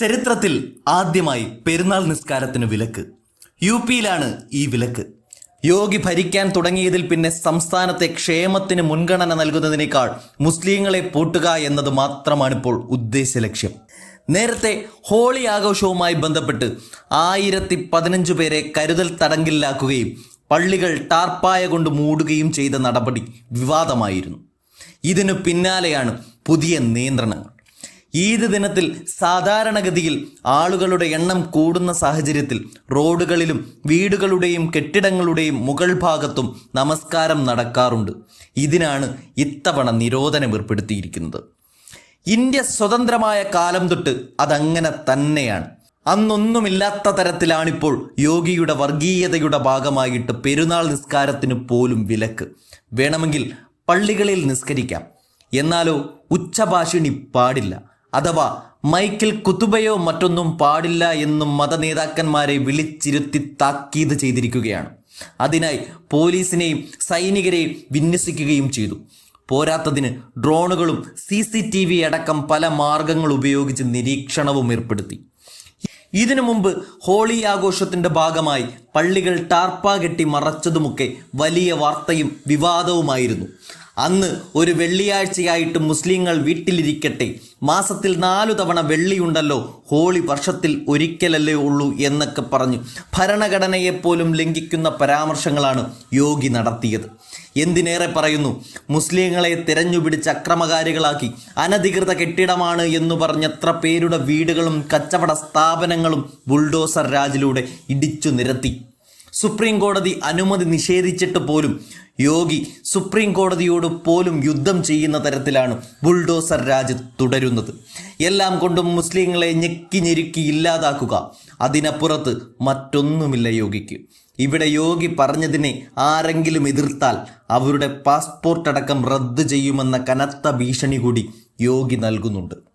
ചരിത്രത്തിൽ ആദ്യമായി പെരുന്നാൾ നിസ്കാരത്തിന് വിലക്ക്. യു പിയിലാണ് ഈ വിലക്ക്. യോഗി ഭരിക്കാൻ തുടങ്ങിയതിൽ പിന്നെ സംസ്ഥാനത്തെ ക്ഷേമത്തിന് മുൻഗണന നൽകുന്നതിനേക്കാൾ മുസ്ലിങ്ങളെ പൂട്ടുക എന്നത് മാത്രമാണിപ്പോൾ ഉദ്ദേശ ലക്ഷ്യം. നേരത്തെ ഹോളി ആഘോഷവുമായി ബന്ധപ്പെട്ട് ആയിരത്തി പതിനഞ്ച് പേരെ കരുതൽ തടങ്കിലാക്കുകയും പള്ളികൾ ടാർപ്പായ കൊണ്ട് മൂടുകയും ചെയ്ത നടപടി വിവാദമായിരുന്നു. ഇതിനു പിന്നാലെയാണ് പുതിയ നിയന്ത്രണങ്ങൾ. ഈദ് ദിനത്തിൽ സാധാരണഗതിയിൽ ആളുകളുടെ എണ്ണം കൂടുന്ന സാഹചര്യത്തിൽ റോഡുകളിലും വീടുകളുടെയും കെട്ടിടങ്ങളുടെയും മുകൾ ഭാഗത്തും നമസ്കാരം നടക്കാറുണ്ട്. ഇതിനാണ് ഇത്തവണ നിരോധനം ഏർപ്പെടുത്തിയിരിക്കുന്നത് ഇന്ത്യ സ്വതന്ത്രമായ കാലം തൊട്ട് അതങ്ങനെ തന്നെയാണ്. അന്നൊന്നുമില്ലാത്ത തരത്തിലാണിപ്പോൾ യോഗിയുടെ വർഗീയതയുടെ ഭാഗമായിട്ട് പെരുന്നാൾ നിസ്കാരത്തിന് പോലും വിലക്ക്. വേണമെങ്കിൽ പള്ളികളിൽ നിസ്കരിക്കാം. എന്നാലോ ഉച്ചഭാഷിണി പാടില്ല. അഥവാ മൈക്കിൽ കുത്തുബയോ മറ്റൊന്നും പാടില്ല എന്നും മതനേതാക്കന്മാരെ വിളിച്ചിരുത്തി താക്കീത് ചെയ്തിരിക്കുകയാണ്. അതിനായി പോലീസിനെയും സൈനികരെയും വിന്യസിക്കുകയും ചെയ്തു. പോരാത്തതിന് ഡ്രോണുകളും സി സി ടി വി അടക്കം പല മാർഗങ്ങൾ ഉപയോഗിച്ച് നിരീക്ഷണവും ഏർപ്പെടുത്തി. ഇതിനു മുമ്പ് ഹോളി ആഘോഷത്തിന്റെ ഭാഗമായി പള്ളികൾ ടാർപ്പ കെട്ടി മറച്ചതുമൊക്കെ വലിയ വാർത്തയും വിവാദവുമായിരുന്നു. അന്ന് ഒരു വെള്ളിയാഴ്ചയായിട്ട് മുസ്ലിങ്ങൾ വീട്ടിലിരിക്കട്ടെ. മാസത്തിൽ നാലു തവണ വെള്ളിയുണ്ടല്ലോ. ഹോളി വർഷത്തിൽ ഒരിക്കലല്ലേ ഉള്ളൂ എന്നൊക്കെ പറഞ്ഞു. ഭരണഘടനയെപ്പോലും ലംഘിക്കുന്ന പരാമർശങ്ങളാണ് യോഗി നടത്തിയത്. എന്തിനേറെ പറയുന്നു? മുസ്ലിങ്ങളെ തിരഞ്ഞുപിടിച്ച് അക്രമകാരികളാക്കി. അനധികൃത കെട്ടിടമാണ് എന്ന് പറഞ്ഞെത്ര പേരുടെ വീടുകളും കച്ചവട സ്ഥാപനങ്ങളും ബുൾഡോസർ രാജിലൂടെ ഇടിച്ചു നിരത്തി. സുപ്രീം കോടതി അനുമതി നിഷേധിച്ചിട്ട് പോലും യോഗി സുപ്രീം കോടതിയോട് പോലും യുദ്ധം ചെയ്യുന്ന തരത്തിലാണ് ബുൾഡോസർ രാജ് തുടരുന്നത്. എല്ലാം കൊണ്ടും മുസ്ലിങ്ങളെ ഞെക്കി ഞെരുക്കി ഇല്ലാതാക്കുക. അതിനപ്പുറത്ത് മറ്റൊന്നുമില്ല യോഗിക്ക്. ഇവിടെ യോഗി പറഞ്ഞതിനെ ആരെങ്കിലും എതിർത്താൽ അവരുടെ പാസ്പോർട്ട് അടക്കം റദ്ദ് ചെയ്യുമെന്ന കനത്ത ഭീഷണി കൂടി യോഗി നൽകുന്നുണ്ട്.